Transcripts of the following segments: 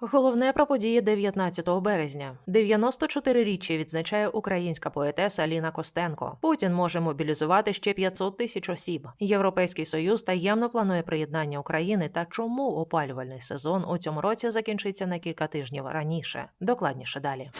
Головне про події 19 березня. 94-річчя відзначає українська поетеса Ліна Костенко. Путін може мобілізувати ще 500 тисяч осіб. Європейський союз таємно планує приєднання України. Та чому опалювальний сезон у цьому році закінчиться на кілька тижнів раніше? Докладніше далі.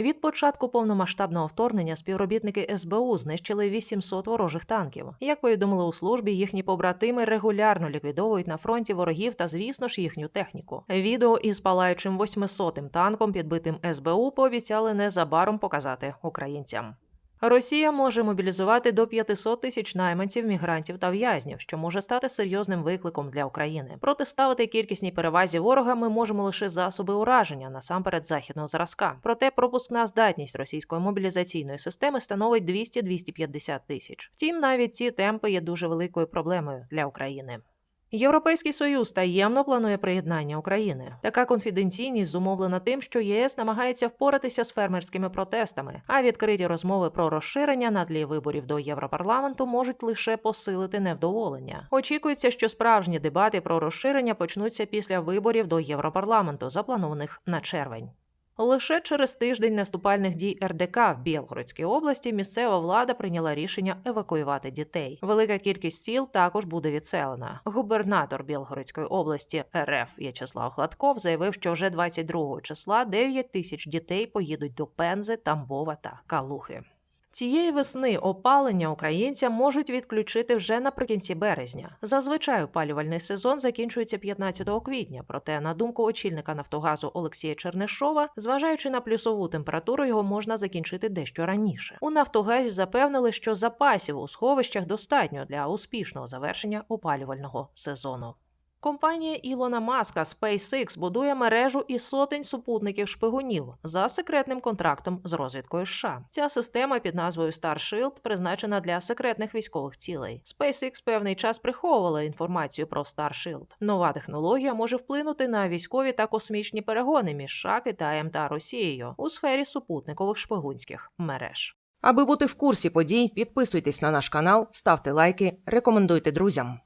Від початку повномасштабного вторгнення співробітники СБУ знищили 800 ворожих танків. Як повідомили у службі, їхні побратими регулярно ліквідовують на фронті ворогів та, звісно ж, їхню техніку. Відео із палаючим 800-м танком, підбитим СБУ, пообіцяли незабаром показати українцям. Росія може мобілізувати до 500 тисяч найманців, мігрантів та в'язнів, що може стати серйозним викликом для України. Протиставити кількісній перевазі ворога ми можемо лише засоби ураження, насамперед західного зразка. Проте пропускна здатність російської мобілізаційної системи становить 200-250 тисяч. Втім, навіть ці темпи є дуже великою проблемою для України. Європейський союз таємно планує приєднання України. Така конфіденційність зумовлена тим, що ЄС намагається впоратися з фермерськими протестами, а відкриті розмови про розширення на тлі виборів до Європарламенту можуть лише посилити невдоволення. Очікується, що справжні дебати про розширення почнуться після виборів до Європарламенту, запланованих на червень. Лише через тиждень наступальних дій РДК в Білгородській області місцева влада прийняла рішення евакуювати дітей. Велика кількість сіл також буде відселена. Губернатор Білгородської області РФ В'ячеслав Гладков заявив, що вже 22 числа 9 тисяч дітей поїдуть до Пензи, Тамбова та Калухи. Цієї весни опалення українцям можуть відключити вже наприкінці березня. Зазвичай опалювальний сезон закінчується 15 квітня. Проте, на думку очільника Нафтогазу Олексія Чернишова, зважаючи на плюсову температуру, його можна закінчити дещо раніше. У Нафтогазі запевнили, що запасів у сховищах достатньо для успішного завершення опалювального сезону. Компанія Ілона Маска SpaceX будує мережу із сотень супутників шпигунів за секретним контрактом з розвідкою США. Ця система під назвою Starshield призначена для секретних військових цілей. SpaceX певний час приховувала інформацію про Starshield. Нова технологія може вплинути на військові та космічні перегони між США, Китаєм та Росією у сфері супутникових шпигунських мереж. Аби бути в курсі подій, підписуйтесь на наш канал, ставте лайки, рекомендуйте друзям.